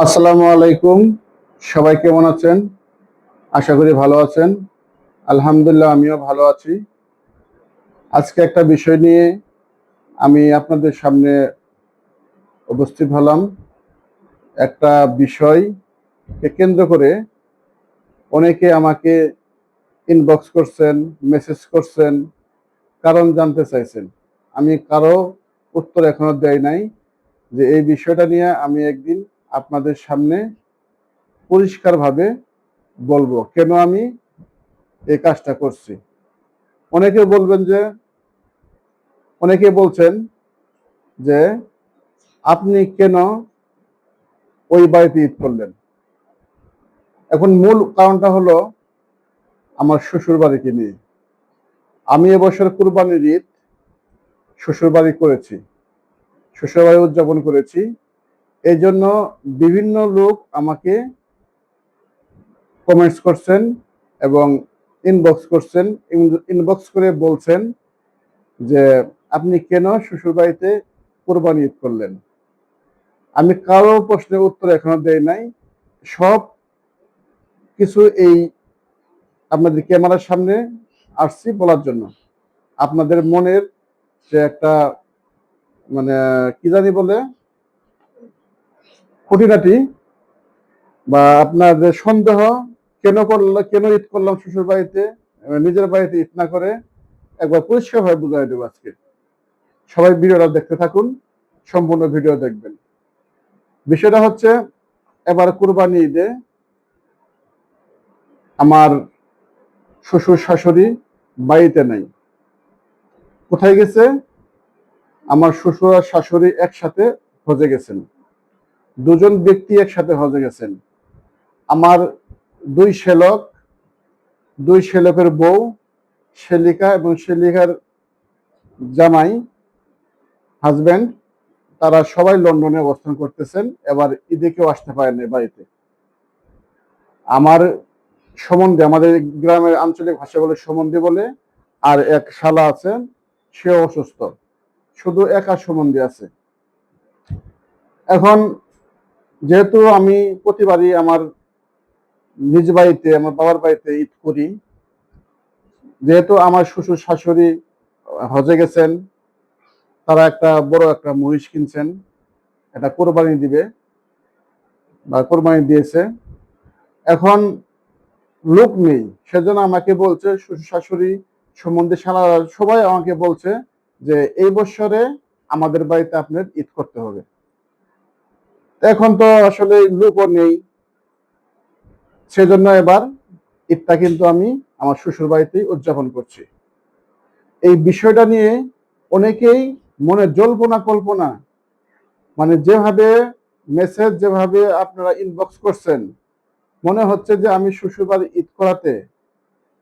আসসালামু আলাইকুম। সবাই কেমন আছেন? আশা করি ভালো আছেন। আলহামদুলিল্লাহ, আমিও ভালো আছি। আজকে একটা বিষয় নিয়ে আমি আপনাদের সামনে উপস্থিত হলাম। একটা বিষয়কে কেন্দ্র করে অনেকে আমাকে ইনবক্স করছেন মেসেজ করছেন, কারণ জানতে চাইছেন। আমি কারও উত্তর এখনও দেয় নাই যে এই বিষয়টা নিয়ে আমি একদিন আপনাদের সামনে পরিষ্কারভাবে বলব কেন আমি এই কাজটা করছি। অনেকে বলবেন যে, অনেকে বলছেন যে, আপনি কেন ওই বাড়িতে ঈদ করলেন? এখন মূল কারণটা হলো আমার শ্বশুর বাড়িকে নিয়ে আমি এবছর কুরবানির ঈদ শ্বশুর বাড়ি করেছি। শ্বশুর বাড়ি উদযাপন করেছি। এই জন্য বিভিন্ন লোক আমাকে কমেন্টস করছেন এবং ইনবক্স করছেন ইনবক্স করে বলছেন যে, আপনি কেন শ্বশুর বাড়িতে কোরবানি ঈদ করলেন? আমি কারও প্রশ্নের উত্তর এখনও দেই নাই। সব কিছু এই আপনাদের ক্যামেরার সামনে আসছি বলার জন্য। আপনাদের মনের যে একটা মানে কি জানি বলে? খুঁটিনাটি বা আপনার যে সন্দেহ, কেন করল, কেন ঈদ করলাম শ্বশুর বাড়িতে নিজের বাড়িতে ঈদ না করে, একবার পরিষ্কারভাবে বুঝাই দেবো আজকে। সবাই ভিডিওটা দেখতে থাকুন, সম্পূর্ণ ভিডিও দেখবেন। বিষয়টা হচ্ছে, এবার কুরবানি ঈদে আমার শ্বশুর শাশুড়ি বাড়িতে নাই। কোথায় গেছে? আমার শ্বশুর আর শাশুড়ি একসাথে হজে গেছেন। দুজন ব্যক্তি একসাথে হজে গেছেন। আমার দুই শ্যালক, দুই শ্যালকের বউ শেলিকা এবং শেলিকার জামাই হাজবেন্ড তারা সবাই লন্ডনে অবস্থান করতেছেন, এবার ঈদে কেউ আসতে পারেন বাড়িতে। আমার সম্বন্ধে, আমাদের গ্রামের আঞ্চলিক ভাষা বলে সম্বন্ধে বলে, আর এক শালা আছেন সেও অসুস্থ। শুধু একা সম্বন্ধে আছে। এখন যেহেতু আমি প্রতিবারই আমার নিজ বাড়িতে, আমার বাবার বাড়িতে ঈদ করি, যেহেতু আমার শ্বশুর শাশুড়ি হজে গেছেন, তারা একটা বড় একটা মহিষ কিনছেন এটা কোরবানি দিবে বা কোরবানি দিয়েছে। এখন লোক নেই, সেজন্য আমাকে বলছে, শ্বশুর শাশুড়ি সম্বন্ধে সারা সবাই আমাকে বলছে যে এই বছরে আমাদের বাড়িতে আপনার ঈদ করতে হবে। এখন তো আসলে লোকও নেই। সেজন্য এবার ঈদটা কিন্তু আমি আমার শ্বশুর বাড়িতেই উদযাপন করছি। এই বিষয়টা নিয়ে অনেকেই মনে জল্পনা, কল্পনা মানে যেভাবে মেসেজ যেভাবে আপনারা ইনবক্স করছেন, মনে হচ্ছে যে আমি শ্বশুর বাড়ি ঈদ করাতে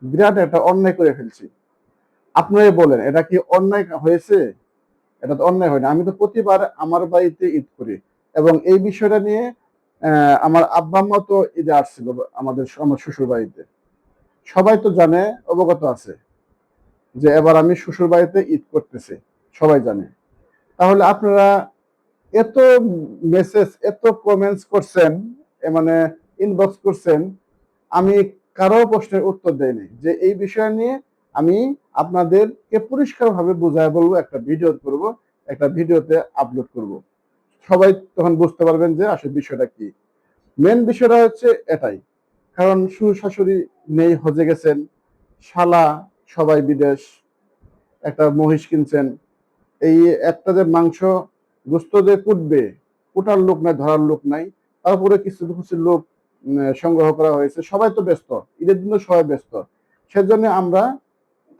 বিরাট একটা অন্যায় করে ফেলছি। আপনারাই বলেন, এটা কি অন্যায় হয়েছে? এটা তো অন্যায় হয় না। আমি তো প্রতিবার আমার বাড়িতে ঈদ করি। এবং এই বিষয়টা নিয়ে আমার আব্বা আম্মা তো ঈদে আসছিল আমাদের আমার শ্বশুর বাড়িতে সবাই তো জানে, অবগত আছে, যে এবার আমি শ্বশুর বাড়িতে ঈদ করতেছি, সবাই জানে। তাহলে আপনারা এত মেসেজ এত কমেন্টস করছেন মানে ইনবক্স করছেন, আমি কারও প্রশ্নের উত্তর দেয়নি যে এই বিষয় নিয়ে আমি আপনাদেরকে পরিষ্কারভাবে বোঝায় বলব, একটা ভিডিও করব, একটা ভিডিওতে আপলোড করব। সবাই তখন বুঝতে পারবেন যে আসলে বিষয়টা কি। মেন বিষয়টা হচ্ছে এটাই। কারণ শ্বশুর শাশুড়ি নেই, হজে গেছেন, শালা সবাই বিদেশ, একটা মহিষ কিনছেন। এই একটা যে মাংস গোস্ত যে কুটবে, কুটার লোক নাই, ধরার লোক নাই, তারপরে কিছু কিছু লোক সংগ্রহ করা হয়েছে। সবাই তো ব্যস্ত, ঈদের জন্য সবাই ব্যস্ত। সেজন্য আমরা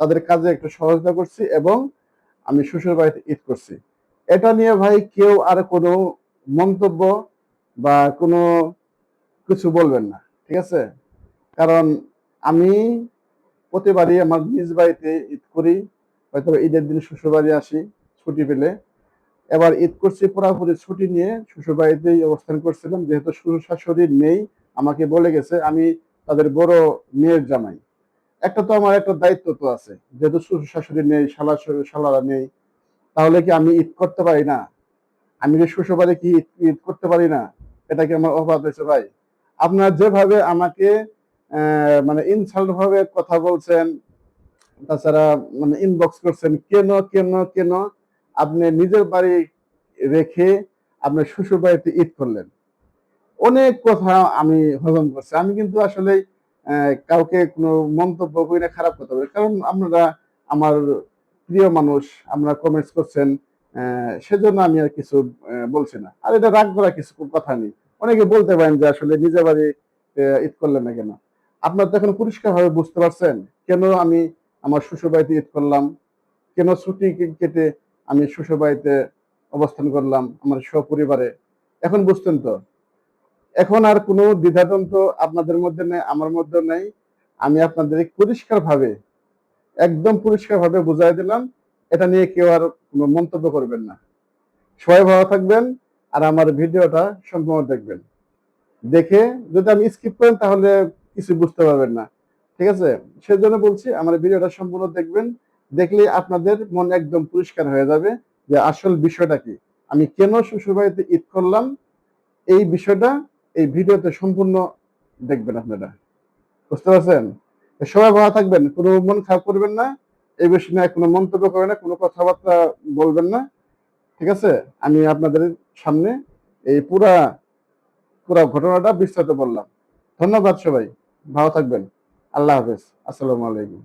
তাদের কাজে একটু সহযোগিতা করছি এবং আমি শ্বশুর বাড়িতে ঈদ করছি। এটা নিয়ে ভাই কেউ আর কোনো মন্তব্য বা কোনো কিছু বলবেন না, ঠিক আছে? কারণ আমি প্রতিবারই আমার নিজ বাড়িতে ঈদ করি হয়তো ঈদের দিন শ্বশুর বাড়ি আসি ছুটি পেলে। এবার ঈদ করছি পুরাপুরি ছুটি নিয়ে শ্বশুর বাড়িতেই অবস্থান করছিলাম, যেহেতু শ্বশুর শাশুড়ি নেই, আমাকে বলে গেছে আমি তাদের বড় মেয়ের জামাই। একটা তো আমার একটা দায়িত্ব তো আছে, যেহেতু শ্বশুর শাশুড়ি নেই, শালা শালারা নেই তাহলে কি আমি ঈদ করতে পারি না? আমি যে শ্বশুর বাড়ি কি ঈদ- করতে পারি না? এটা কি আমার অপরাধ হয়েছে ভাই? আপনারা যেভাবে আমাকে মানে ইনসাল্ট ভাবে কথা বলছেন, তাছাড়া মানে ইনবক্স করছেন, কেন কেন কেন আপনি নিজের বাড়ি রেখে আপনার শ্বশুর বাড়িতে ঈদ করলেন? অনেক কথা আমি হজম করছি। আমি কিন্তু আসলে কাউকে কোনো মন্তব্য করি না, খারাপ কথা বলি। কারণ আপনারা আমার প্রিয় মানুষ আপনারা কমেন্টস করছেন সেজন্য আমি আর কিছু বলছি না। আর এটা রাগ করা কিছু কথা নেই। অনেকে বলতে পারেন যে আসলে নিজের বাড়ি ঈদ করলেন না কেন? আপনার তো এখন পরিষ্কার ভাবে বুঝতে পারছেন কেন আমি আমার শ্বশুর বাড়িতে ঈদ করলাম? কেন ছুটি কেটে আমি শ্বশুর বাড়িতে অবস্থান করলাম আমার সপরিবারে? এখন বুঝতেন তো। এখন আর কোনো দ্বিধাদ্বন্দ্ব আপনাদের মধ্যে নেই, আমার মধ্যে নেই। আমি আপনাদের পরিষ্কার ভাবে একদম পরিষ্কার ভাবে বুঝাই দিলাম। এটা নিয়ে কেউ আর কোনো মন্তব্য করবেন না। সবাই ভালো থাকবেন আর আমার ভিডিওটা সম্পূর্ণ দেখবেন। দেখে যদি আমি স্কিপ করেন তাহলে কিছু বুঝতে পারবেন না। ঠিক আছে? সেজন্য বলছি আমার ভিডিওটা সম্পূর্ণ দেখবেন। দেখলে আপনাদের মন একদম পরিষ্কার হয়ে যাবে যে আসল বিষয়টা কি। আমি কেন শ্বশুরবাড়িতে ঈদ করলাম? এই বিষয়টা এই ভিডিওতে সম্পূর্ণ দেখবেন আপনারা। বুঝতে পারছেন? সবাই ভালো থাকবেন, কোনো মন খারাপ করবেন না, এই বিষয় নিয়ে কোনো মন্তব্য করবেন না, কোনো কথাবার্তা বলবেন না, ঠিক আছে? আমি আপনাদের সামনে এই পুরা পুরা ঘটনাটা বিস্তারিত বললাম। ধন্যবাদ সবাই, ভালো থাকবেন, আল্লাহ হাফেজ, আসসালামু আলাইকুম।